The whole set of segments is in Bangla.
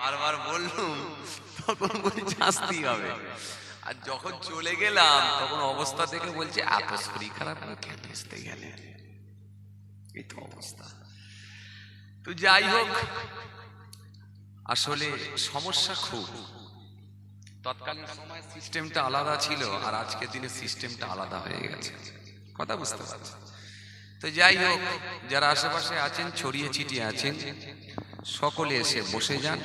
বারবার বললুম, তখন বলছে আসতেই হবে। আর যখন চলে গেলাম, তখন অবস্থা দেখে বলছে এত শরীর খারাপ হলো কেন আসতে গেলে? এই তো অবস্থা। তো যাই হোক, আসলে সমস্যা খুব। তৎকালীন সময় সিস্টেমটা আলাদা ছিল, আর আজকের দিনে সিস্টেমটা আলাদা হয়ে গেছে। কথা বুঝতে পারছি তো যাই হোক, যারা আশেপাশে আছেন, ছড়িয়ে ছিটিয়ে আছেন সকলে এসে বসে যান।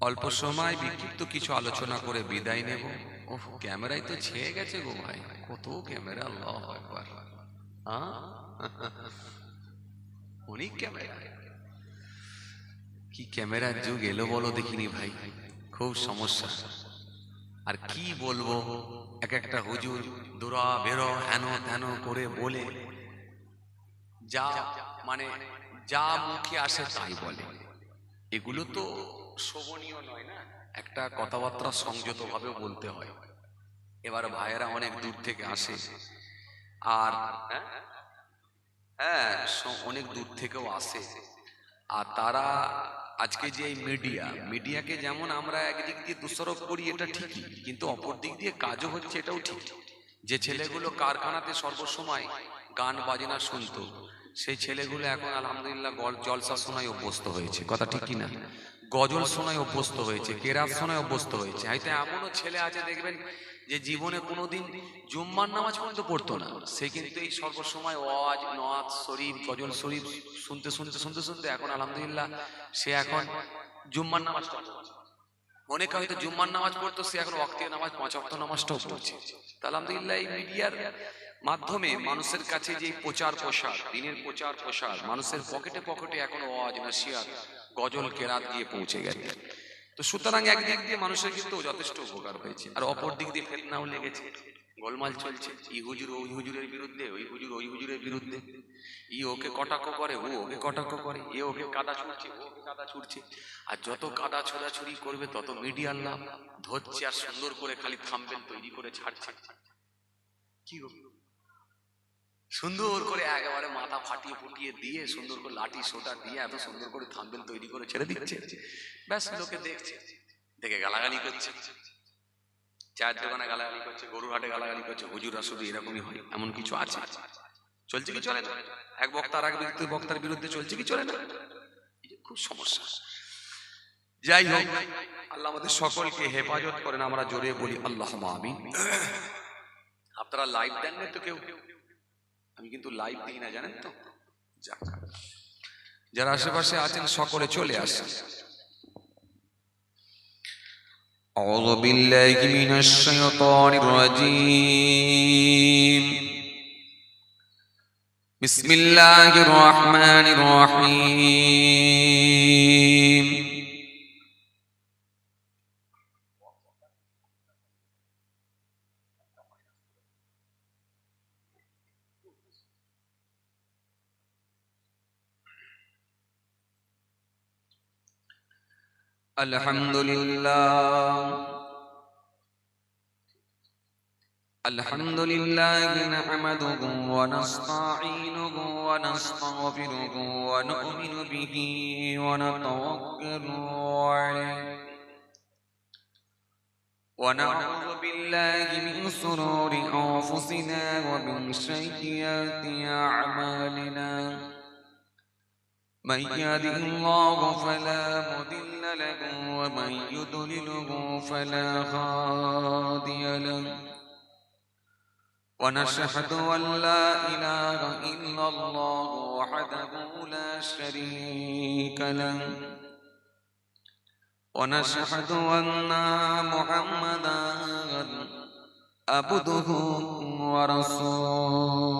অল্প সময় বিক্ষিপ্ত কিছু আলোচনা করে বিদায় নেব। ও ক্যামেরায় তো ছেয়ে গেছে গো ভাই। কত ক্যামেরা, আল্লাহ একবার অনেক ক্যামেরা। কি ক্যামেরার যুগ এলো বলো দেখিনি ভাই। খুব সমস্যা। আর কি বলব? এক একটা হুজুর দোরা বেরো হেন তেন করে বলে। যা মানে যা মুখে আসে তাই বলে। এগুলো তো শোভনীয় নয় না? একটা কথাবার্তা সংযত ভাবে বলতে হয়। এবার ভাইয়েরা অনেক দূর থেকে আসে। আর? হ্যাঁ অনেক দূর থেকেও আসে। আর তারা আজকে যে এই মিডিয়া, মিডিয়াকে যেমন আমরা একদিক দিয়ে দোষারোপ করি, এটা ঠিকই। কিন্তু অপর দিক দিয়ে কাজও হচ্ছে এটাও ঠিক। যে ছেলেগুলো কারখানাতে সর্বসময় গান বাজনা শুনতো সেই ছেলেগুলো এখন আলহামদুলিল্লাহ জলসা শোনায় অভ্যস্ত হয়েছে। কথা ঠিক কি না গজল শোনায় অভ্যস্ত হয়েছে কেরাত শোনায় অভ্যস্ত হয়েছে। হয়তো এমনও ছেলে আছে দেখবেন যে জীবনে কোনোদিন জুম্মার নামাজ পর্যন্ত পড়তো না। সে কিন্তু এই সর্বসময় ওয়াজ নওয়াজ শরীফ গজল শরীফ শুনতে শুনতে শুনতে শুনতে এখন আলহামদুলিল্লাহ সে এখন জুম্মার নামাজ অনেকে হয়তো জুম্মার নামাজ পড়তো সে এখন ওয়াক্তীয় নামাজ পাঁচ অক্ত নামাজটাও পড়ছে। তা আলহামদুলিল্লাহ এই মিডিয়ার মাধ্যমে মানুষের কাছে যে প্রচার প্রসার, দিনের প্রচার প্রসার, মানুষের পকেটে পকেটে এখন ওয়াজ নাসিয়াত গজল কেরাত গিয়ে পৌঁছে গেছে। তো সুতরাং একদিক দিয়ে মানুষের কিন্তু যথেষ্ট উপকার হয়েছে, আর অপর দিক দিয়ে ফেতনাও লেগেছে। গোলমাল চলছে, ই হুজুর ওই হুজুরের বিরুদ্ধে, ওই হুজুর ওই হুজুরের বিরুদ্ধে। ই ওকে কটাক্ষ করে, ও ওকে কটাক্ষ করে, এ ওকে কাদা ছুটছে ও ওকে কাদা ছুটছে আর যত কাদা ছোড়াছুড়ি করবে, তত মিডিয়ার লাভ। ধরছে আর সুন্দর করে খালি থামবেন তৈরি করে ছাড়ছে। কি গো? সুন্দর করে একেবারে মাথা ফাটিয়ে ফুটিয়ে দিয়ে, সুন্দর করে লাঠি, সোটা দিয়ে এত সুন্দর করে থাম্বেল তৈরি করে ছেড়ে দিচ্ছে। ব্যাস, লোকে দেখছে, দেখে গালাগালি করছে। চায়ের দোকানে গালাগালি করছে, গরুর হাটে গালাগালি করছে হুজুরা শুধু এরকমই হয়, এমন কিছু আছে? চলছে কি চলে এক বক্তার এক ব্যক্তি বক্তার বিরুদ্ধে চলছে কি চলে না? খুব সমস্যা। যাই হোক, আল্লাহ আমাদের সকলকে হেফাজত করেন, আমরা জোরে বলি আল্লাহ আমিন। আপনারা লাইভ দেন না তো কেউ? আমি কিন্তু লাইভ দিই না জানেন তো যাক যারা আশেপাশে আছেন সকলে চলে আসেন أعوذ بالله من الشيطان الرجيم بسم الله الرحمن الرحيم الحمد لله. الحمد لله نحمده ونستعينه ونستغفره ونؤمن به ونتوكل عليه. ونعوذ بالله من شرور أنفسنا ومن سيئات أعمالنا. من يهد الله فلا مضل له ومن يضلله فلا هادي له. ونشهد أن لا إله إلا الله وحده لا شريك له. ونشهد أن محمدا عبده ورسوله.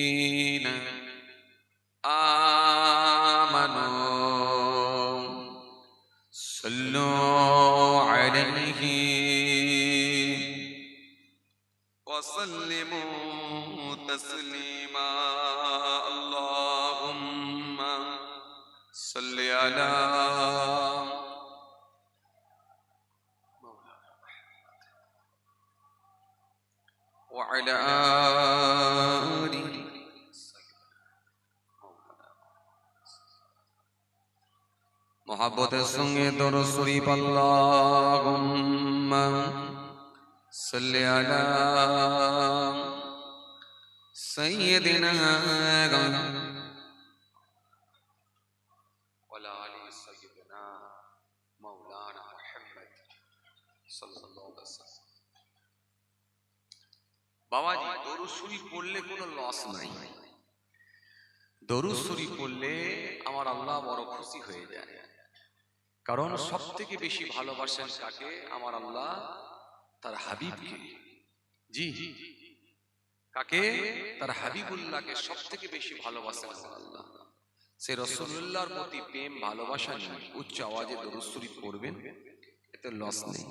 صلی علی وعلى آل محبت سنگے در سریب اللہم. صلی علی سیدنا বাবাজি দরুদ শরীফ পড়লে কোনো লস নাই। দরুদ শরীফ পড়লে আমার আল্লাহ বড় খুশি হয়ে যায়। কারণ সব থেকে বেশি ভালোবাসেন কাকে? আমার আল্লাহ, তার হাবিবকে। জি কাকে? তার হাবিবুল্লাহকে সব থেকে বেশি ভালোবাসেন আমার আল্লাহ। সে রসুল্লাহর প্রতি প্রেম, ভালোবাসা উচ্চ আওয়াজে দরুদ শরীফ পড়বেন, এতে লস নেই।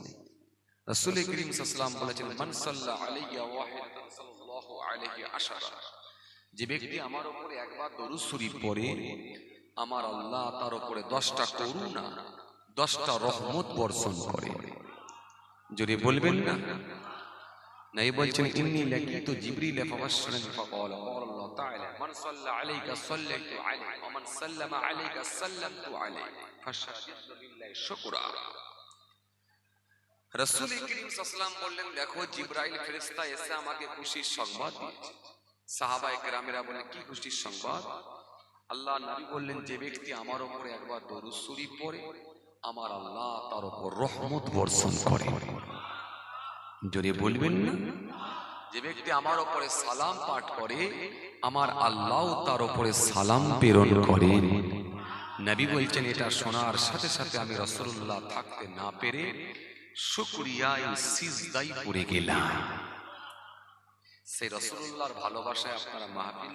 রাসূল করিম সাল্লাল্লাহু বলেছেন মান সাল্লা আলাইয়া ওয়াহিদান সাল্লাল্লাহু আলাইহি আশারা। যে ব্যক্তি আমার উপরে একবার দরুদ শরীফ পড়ে আমার আল্লাহ তার উপরে দশটা করুণা দশটা রহমত বর্ষণ করে। যদি বলবেন না? নাই বলছেন ইন্নি লাকিতু জিবরিল ফাবাশশারানি ফাকালা আল্লাহ তাআলা মান সাল্লা আলাইকা আলাইহি ওয়া মান সাল্লামা আলাইকা সাল্লামতু আলাইহি। লিল্লাহি শুকরা। রাসূল করিম বললেন, দেখো, জিবরাইল ফেরেশতা এসে আমাকে খুশির সংবাদ দিয়েছে। সাহাবায়ে কেরামেরা বলেন কি খুশির সংবাদ? আল্লাহ নবী বললেন, যে ব্যক্তি আমার উপরে একবার দরুদ শরীফ পড়ে, আমার আল্লাহ তার উপর রহমত বর্ষণ করে। জোরে বলবেন না? যে ব্যক্তি আমার ওপরে সালাম পাঠ করে, আমার আল্লাহ তার উপরে সালাম প্রেরণ করেন নবী বলছেন, এটা শোনার সাথে সাথে আমি রসুল্লাহ থাকতে না পেরে শুক্রিয়ায় সিজদাই পড়ে গেলাম। সেই রসুল্লাহর ভালোবাসায় আপনারা মাহফিল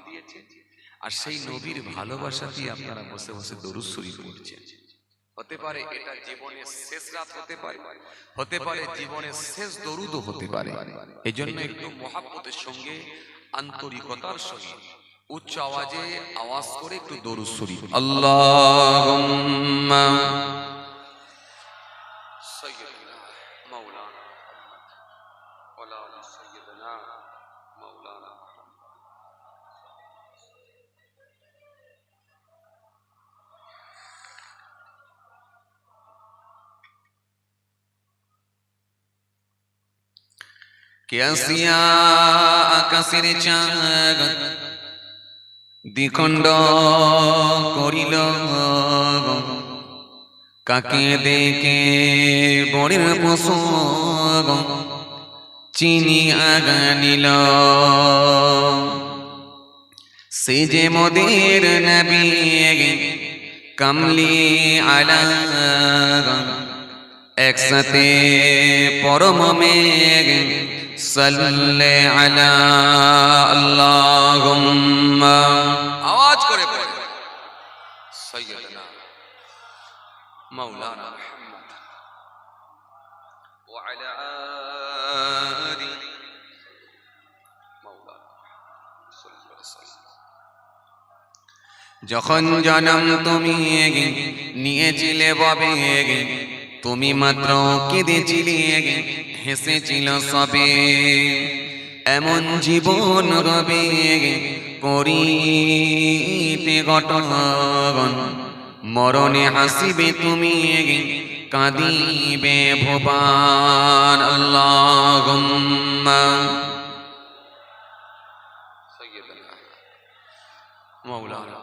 আর সেই নবীর আপনারা বসে বসে দরুদ শরীফ পড়ছেন। হতে পারে এটা জীবনের শেষ রাত হতে পারে হতে পারে জীবনের শেষ হতে পারে। এই জন্য একটু সঙ্গে আন্তরিকতার সঙ্গে উচ্চ আওয়াজে আওয়াজ করে একটু দরুদ শরীফ আল্লাহ আকাশের চাঁদ দ্বিখণ্ড করিল কাকে দেখে বড়ের পশু চিনি আগানিল সে যে মোদের নবী কামলি আলা একসাথে পরম মেঘ, সাল্লে আলা আল্লাহুম্মা। আওয়াজ করে পড়ে সাইয়্যিদানা মাওলানা মুহাম্মদ। ওয়া আলা আলি মাওলানা সাল্লাল্লাহু আলাইহি ওয়াসাল্লাম। যখন জনম তুমি নিয়েছিলে তুমি মাত্র কেঁদেছিলে, হেসেছিল সবে। এমন জীবন রবে, করিতে ঘটন মরণে হাসিবে তুমি, কাঁদিবে ভোবান মৌলানা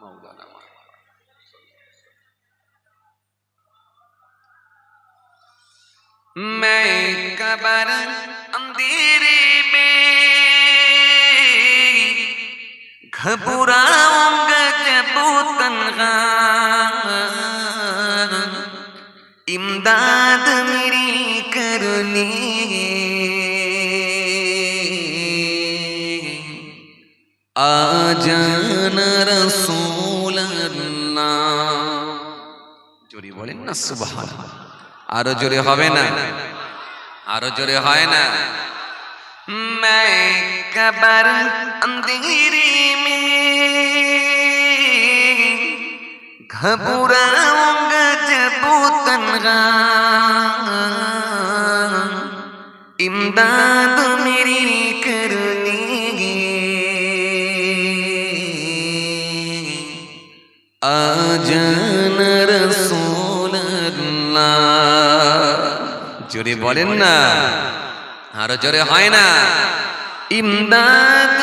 মৌলানা मैं कबर अंधेरे में घबराऊँगा जब तनहा इमदाद मेरी करनी आ जाना रसूल अल्लाह जोरी बोले ना सुबह আরও জোরে হবে না। আরও জোরে হয় না। কবর অন্ধেরে মিল ঘবুরাঙ্গ জবুতনরা ইমদাদ মেরি জোরে বলেন না আরও জোরে হয় না। ইমদাদ